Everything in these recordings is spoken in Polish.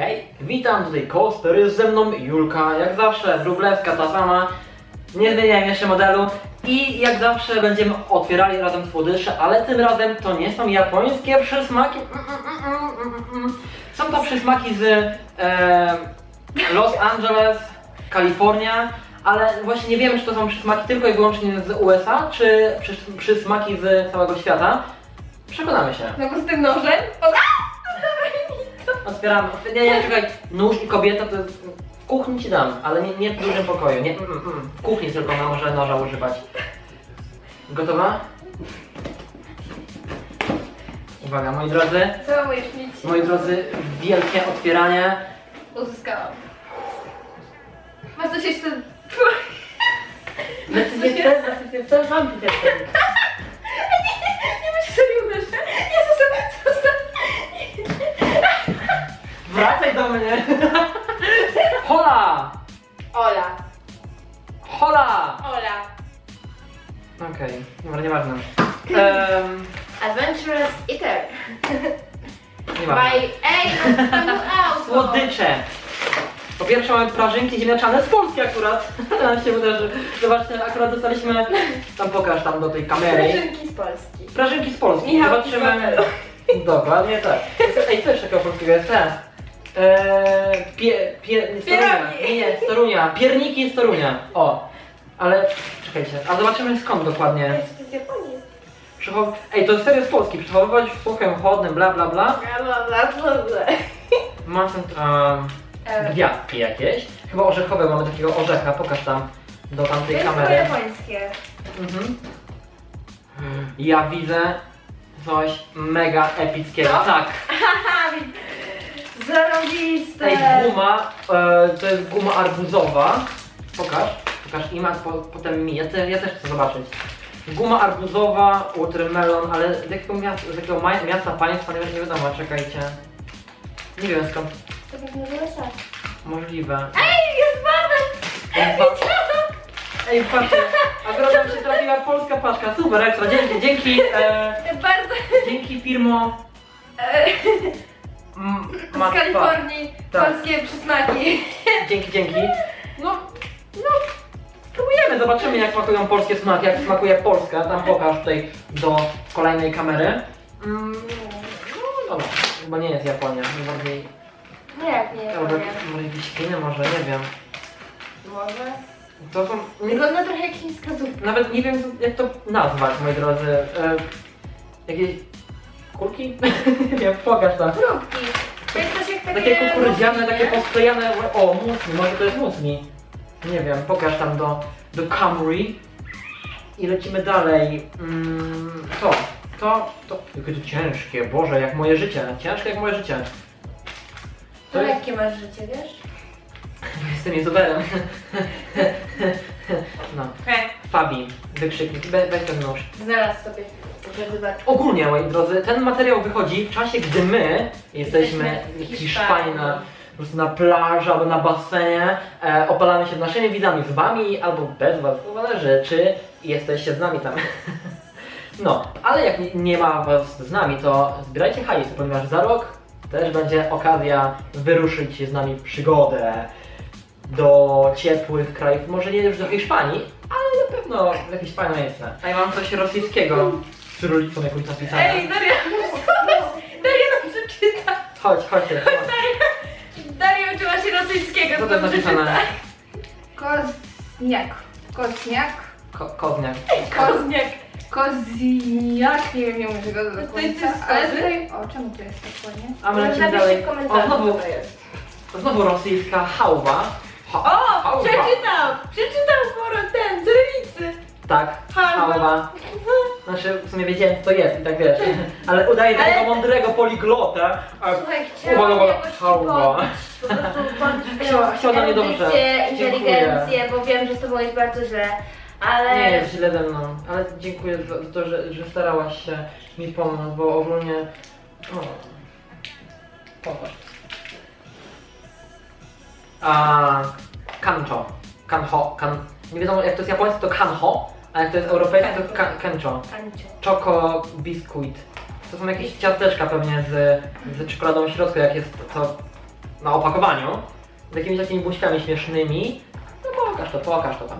Hej, witam tutaj Koster, jest ze mną Julka, jak zawsze, Wróblewska ta sama. Nie zmieniałem jeszcze modelu i jak zawsze będziemy otwierali razem słodycze, ale tym razem to nie są japońskie przysmaki. Mm, mm, mm. Są to przysmaki z e, Los Angeles, Kalifornia, ale właśnie nie wiemy, czy to są przysmaki tylko i wyłącznie z USA, czy przys- przysmaki z całego świata. Przekonamy się. No bo z tym nożem? Otwieramy. Nie, nie, czekaj. Nóż i kobieta to jest... W kuchni ci dam, ale nie, nie w dużym pokoju. Nie, mm, mm. W kuchni tylko ona może noża używać. Gotowa? Uwaga, moi drodzy. Co możesz mieć? Moi drodzy, wielkie otwieranie. Uzyskałam. Masz coś jeszcze? Decyzję chcę, decyzję chcę, mam decyzję. Nie myślisz, że mi uderzy? Jezus, zostaw! Wracaj do mnie. Hola! Ola. Hola! Ola. Okej, dobra, nieważne. Um, Adventurous Eater. nieważne. By A. Samuel Auto. Słodycze! Po pierwsze mamy prażynki ziemniaczane z Polski akurat. Nam się uderzy. Zobaczcie, akurat dostaliśmy... Tam pokaż tam do tej kamery. Prażynki z Polski. Prażynki z Polski. Michał Zobaczymy. Dokładnie tak. Ej, co jeszcze takiego polskiego jest? Te. Eee, pie, pie, nie, z Torunia. Pierogi. Nie, nie, z Torunia. Pierniki z Torunia. O. Ale czekajcie, a zobaczymy skąd dokładnie. To jest z Japonii. Przechow... Ej, to jest serio z Polski. Przechowywać w suchym, chłodnym, bla bla bla. Bla, bla, bla, bla. Masę, um, E, gwiazdki jakieś. Chyba orzechowe mamy takiego orzecha, pokaż tam do To tamtej jest chyba kamery. japońskie. Mhm. Ja widzę coś mega epickiego. Co? Tak. Zarobiste. Ej, guma, e, to jest guma arbuzowa. Pokaż, pokaż i ma po, potem mi. Ja, te, ja też chcę zobaczyć. Guma arbuzowa, watermelon, ale z jakiego, miasta, z jakiego ma, miasta państwa, nie, nie wiadomo, czekajcie. Nie wiem skąd. To pewnie USA. Możliwe. Ej, jest mamy! Ej, patrzcie, akurat nam się trafiła polska paczka, super, ekstra, dzięki, dzięki, e, Bardzo... dzięki firmo e, m, Z. Kalifornii, Tak. polskie przysmaki. Dzięki, dzięki. No, no, spróbujemy, zobaczymy jak smakują polskie smaki, jak smakuje Polska, tam pokaż tutaj do kolejnej kamery. Mm, no dobra, chyba nie jest Japonia, bardziej, Nie, jak nie albo Japonia. może jakieś Chiny, może, nie wiem. Może. To są, nie, Wygląda trochę jak chińska nawet nie wiem jak to nazwać, moi drodzy. E, jakieś kulki? nie wiem, pokaż tam. Próbki. To jest coś jak takie... Takie kukurydziane, takie posklejane, o musli, może to jest musli. Nie wiem, pokaż tam do, do Camry. I lecimy dalej. Mm, to, to, to, jakie to ciężkie, Boże, jak moje życie, ciężkie jak moje życie. To jest, jakie masz życie, wiesz? jestem youtuberem. no, Hej. Fabi, wykrzyknik, We, weź ten nóż. Zaraz sobie. Ogólnie, moi drodzy, ten materiał wychodzi w czasie, gdy my jesteśmy w Hiszpanii. Na, po prostu na plaży albo na basenie, e, opalamy się naszymi widzami z wami albo bez was, to zależy, czy jesteście z nami tam. No, ale jak nie- nie ma was z nami, to zbierajcie hajsy, ponieważ za rok też będzie okazja wyruszyć z nami w przygodę do ciepłych krajów, może nie już do Hiszpanii, ale na pewno w jakieś fajne miejsce. A ja mam coś rosyjskiego z cyrylicą jakąś napisane. Ej, Daria, Daria nam przeczyta. Chodź, chodźcie. chodź. Daria uczyła się rosyjskiego, Co to jest napisane? Kozniak. Kozniak. Ko kozniak. Kozniak. Kozniak. Nie wiem, nie umiem tego do To jest końca. z Ale kozy? tutaj... O, czemu to jest tak ładnie? A my lecimy Napiszcie dalej. w O, komentarzu, znowu, to jest. znowu rosyjska hałwa. Ha O, hałwa. przeczytał! Przeczytał poro ten, cyrylicy. Tak, Hałwa. hałwa. Znaczy, w sumie wiedziałem co to jest i tak wiesz. Ale udaje Ale- takiego mądrego poliglota. A Słuchaj, chciałam uwaga, jakoś ci hałwa. podbić, po prostu podbić Chciała- na mnie dobrze. Dziękuję. inteligencję, bo wiem, że z tobą jest bardzo źle, ale... Nie jest źle ze mną, ale dziękuję za za to, że, że starałaś się mi pomóc, bo ogólnie... O, popatrz. A kancho. Kanho. Kan... Nie wiadomo jak to jest japońskie to kanho, a jak to jest europejskie to ka- kencho. Ancio. Choco biscuit. To są jakieś ciasteczka pewnie z, z czekoladą w środku, jak jest to na opakowaniu, z jakimiś takimi buźkami śmiesznymi. No pokaż to, pokaż to tam.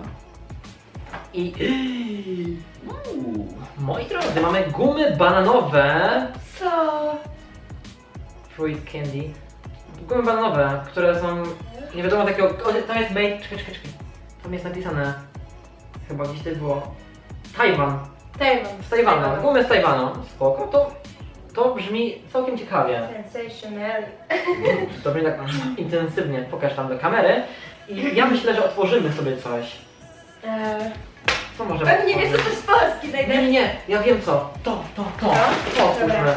I... Uuu, moi drodzy, mamy gumy bananowe. Co? Fruit candy. Gumy bananowe, które są... Nie wiadomo takiego... O, tam jest made... Czekaj, czekaj, czekaj. Tam jest napisane... Chyba gdzieś tutaj było... Tajwan. Tajwan. Z Tajwanu. Gumy z Tajwanu. Spoko. To, to brzmi całkiem ciekawie. Sensational. To brzmi tak intensywnie. Pokaż tam do kamery. I ja myślę, że otworzymy sobie coś. Eee, Co możemy pewnie wiesz, co to otworzyć? jest polski Nie, nie, nie. Ja wiem co. To, to, to. To? To otwórzmy. Dobra.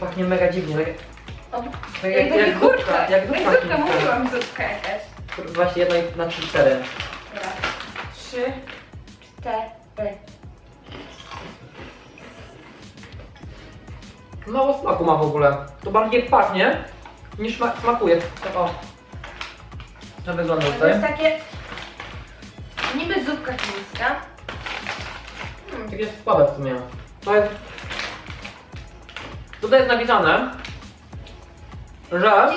Pachnie mega dziwnie. Tak, O, tak Jak, jak, jak zupka. kurka. Jak zupka, chińska. mówiłam zupka jakaś. Właśnie jedna na trzy, cztery. Dobra. Trzy, cztery. Mało smaku ma w ogóle. To bardziej pachnie niż sma- smakuje. Tak o. To wygląda To tutaj. jest takie... Niby zupka chińska. Hmm. Takie słabe w sumie. To jest... Tutaj jest napisane, że...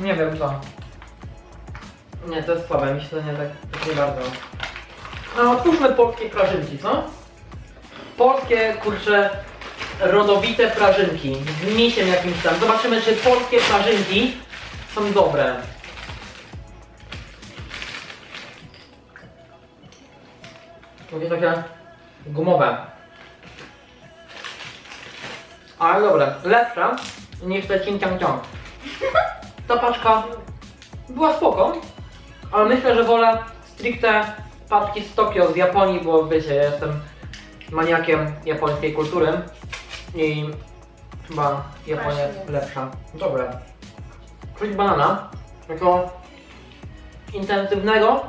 Nie wiem co. Nie, to jest słabe, myślę, nie tak, tak nie bardzo. No, otwórzmy polskie prażynki, co? Polskie, kurcze, rodowite prażynki z misiem jakimś tam. Zobaczymy, czy polskie prażynki są dobre. Jakieś takie gumowe. Ale dobre, lepsze niż te cięciang ciąg. Ta paczka była spoko, ale myślę, że wolę stricte paczki z Tokio, z Japonii, bo wiecie, ja jestem maniakiem japońskiej kultury i chyba Japonia jest lepsza. Dobre. Czuć banana jako intensywnego,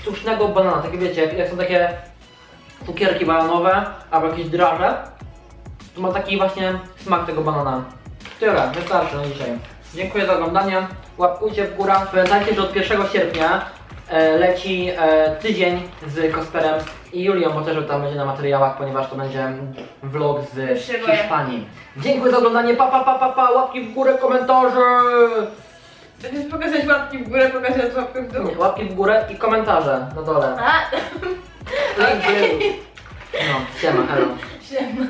sztucznego banana. Takie wiecie, jak, jak są takie cukierki bananowe albo jakieś draże, to ma taki właśnie smak tego banana. Tyle, wystarczy na dzisiaj. Dziękuję za oglądanie. Łapkujcie w górę. Pamiętajcie, że od 1 sierpnia leci e, tydzień z Kosperem i Julią, bo też tam będzie na materiałach, ponieważ to będzie vlog z. Hiszpanii. Dziękuję za oglądanie. Pa, pa, pa, pa, pa. Łapki w górę, komentarze. Będziesz pokazać łapki w górę, pokazać łapkę w dół? Nie, łapki w górę i komentarze na dole. A, Link był. No, siema, hello. siema.